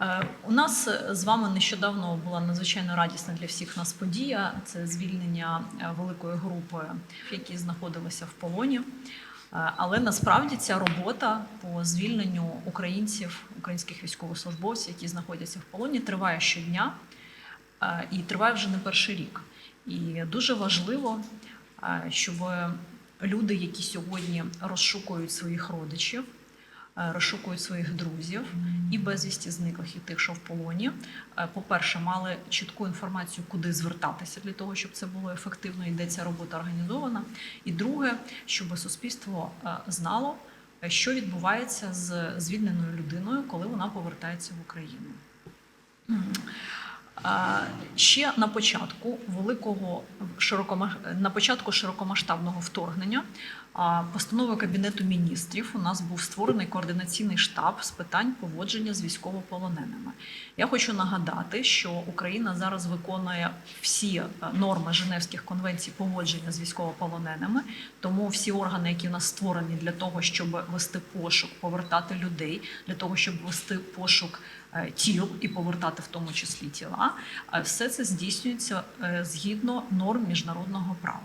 Е, У нас з вами нещодавно була надзвичайно радісна для всіх нас подія. Це звільнення е, великої групи, які знаходилися в полоні. Е, Але насправді ця робота по звільненню українців, українських військовослужбовців, які знаходяться в полоні, триває щодня е, і триває вже не перший рік. І дуже важливо, е, щоб люди, які сьогодні розшукують своїх родичів, е, розшукують своїх друзів і безвісті зниклих, і тих, що в полоні. Е, По-перше, мали чітку інформацію, куди звертатися для того, щоб це було ефективно і де ця робота організована. І друге, щоб суспільство е, знало, е, що відбувається з звільненою людиною, коли вона повертається в Україну. Ще на початку великого на початку широкомасштабного вторгнення а, постановою Кабінету міністрів у нас був створений координаційний штаб з питань поводження з військовополоненими. Я хочу нагадати, що Україна зараз виконує всі е, норми Женевських конвенцій поводження з військовополоненими, тому всі органи, які у нас створені для того, щоб вести пошук, повертати людей, для того, щоб вести пошук тіл і повертати в тому числі тіла, е, все це здійснюється е, згідно норм міжнародного права.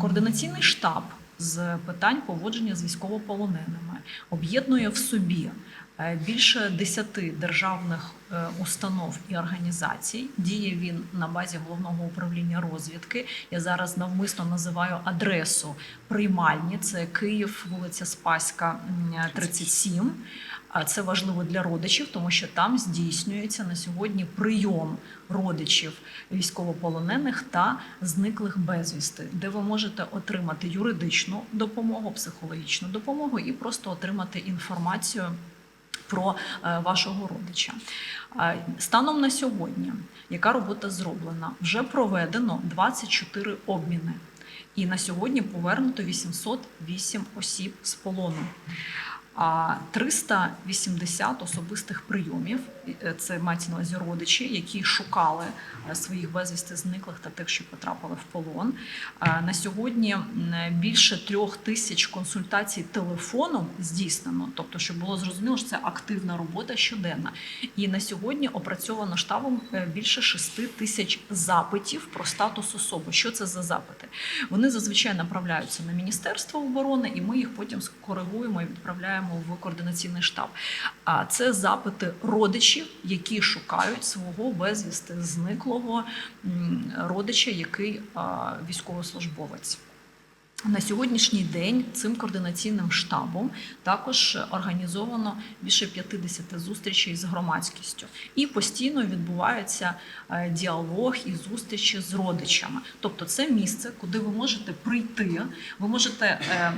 Координаційний штаб з питань поводження з військовополоненими об'єднує в собі е, більше десяти державних е, установ і організацій. Діє він на базі головного управління розвідки. Я зараз навмисно називаю адресу приймальні. Це Київ, вулиця Спаська, 37. А це важливо для родичів, тому що там здійснюється на сьогодні прийом родичів військовополонених та зниклих безвісти, де ви можете отримати юридичну допомогу, психологічну допомогу і просто отримати інформацію про е, вашого родича. Станом на сьогодні, яка робота зроблена? Вже проведено 24 обміни. І на сьогодні повернуто 808 осіб з полону. А 380 особистих прийомів це мається на увазі родичі, які шукали е, своїх безвісти зниклих та тих, що потрапили в полон. Е, На сьогодні більше трьох тисяч консультацій телефоном здійснено, тобто, щоб було зрозуміло, що це активна робота щоденна. І на сьогодні опрацьовано штабом е, більше 6 тисяч запитів про статус особи. Що це за запити? Вони зазвичай направляються на Міністерство оборони, і ми їх потім скоригуємо і відправляємо в координаційний штаб. А це запити родичів, які шукають свого безвісти зниклого родича, який військовослужбовець. На сьогоднішній день цим координаційним штабом також організовано більше 50 зустрічей з громадськістю, і постійно відбувається е, діалог і зустрічі з родичами. Тобто, це місце, куди ви можете прийти. Ви можете е,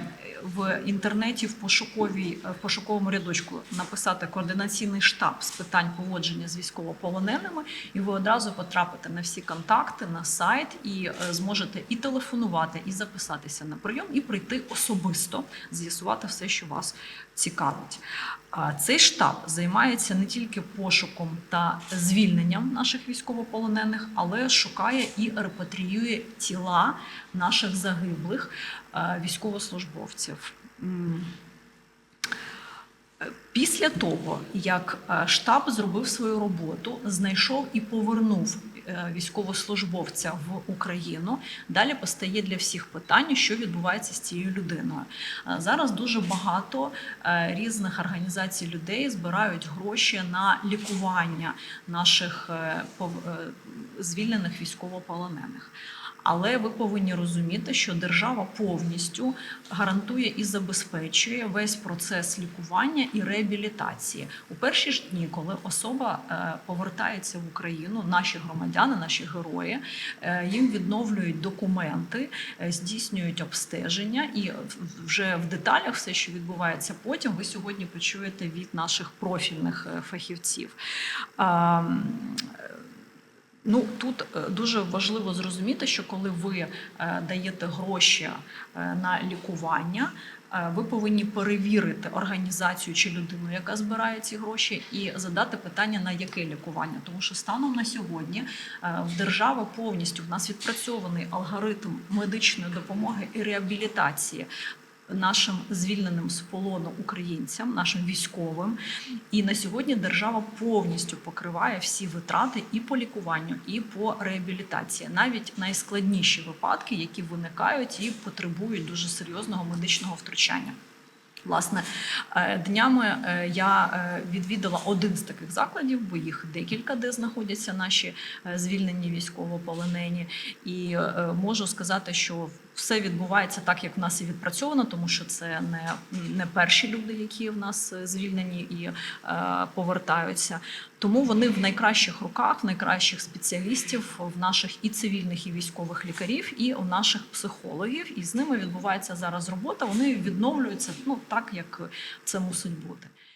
в інтернеті в пошуковій в пошуковому рядочку написати координаційний штаб з питань поводження з військовополоненими, і ви одразу потрапите на всі контакти на сайт і е, зможете і телефонувати, і записатися на прийом, і прийти особисто, з'ясувати все, що вас цікавить. Цей штаб займається не тільки пошуком та звільненням наших військовополонених, але шукає і репатріює тіла наших загиблих військовослужбовців. Після того, як штаб зробив свою роботу, знайшов і повернув військовослужбовця в Україну, далі постає для всіх питання, що відбувається з цією людиною. Е, Зараз дуже багато е, різних організацій людей збирають гроші на лікування наших е, е, звільнених військовополонених. Але ви повинні розуміти, що держава повністю гарантує і забезпечує весь процес лікування і реабілітації у перші ж дні, коли особа е, повертається в Україну, наші громадяни, наші герої, е, їм відновлюють документи, е, здійснюють обстеження, і вже в деталях все, що відбувається потім, ви сьогодні почуєте від наших профільних фахівців. Ну тут е, дуже важливо зрозуміти, що коли ви е, даєте гроші е, на лікування, ви повинні перевірити організацію чи людину, яка збирає ці гроші, і задати питання на яке лікування. Тому що станом на сьогодні в держави повністю в нас відпрацьований алгоритм медичної допомоги і реабілітації. Нашим звільненим з полону українцям, нашим військовим. І на сьогодні держава повністю покриває всі витрати і по лікуванню, і по реабілітації, навіть найскладніші випадки, які виникають і потребують дуже серйозного медичного втручання. Власне, е, днями е, я е, відвідала один з таких закладів, бо їх декілька, де знаходяться наші звільнені військовополонені. І можу сказати, що все відбувається так, як в нас і відпрацьовано, тому що це не, не перші люди, які в нас е, звільнені і е, повертаються. Тому вони в найкращих руках, в найкращих спеціалістів, в наших і цивільних, і військових лікарів, і у наших психологів. І з ними відбувається зараз робота. Вони відновлюються ну так, як це мусить бути.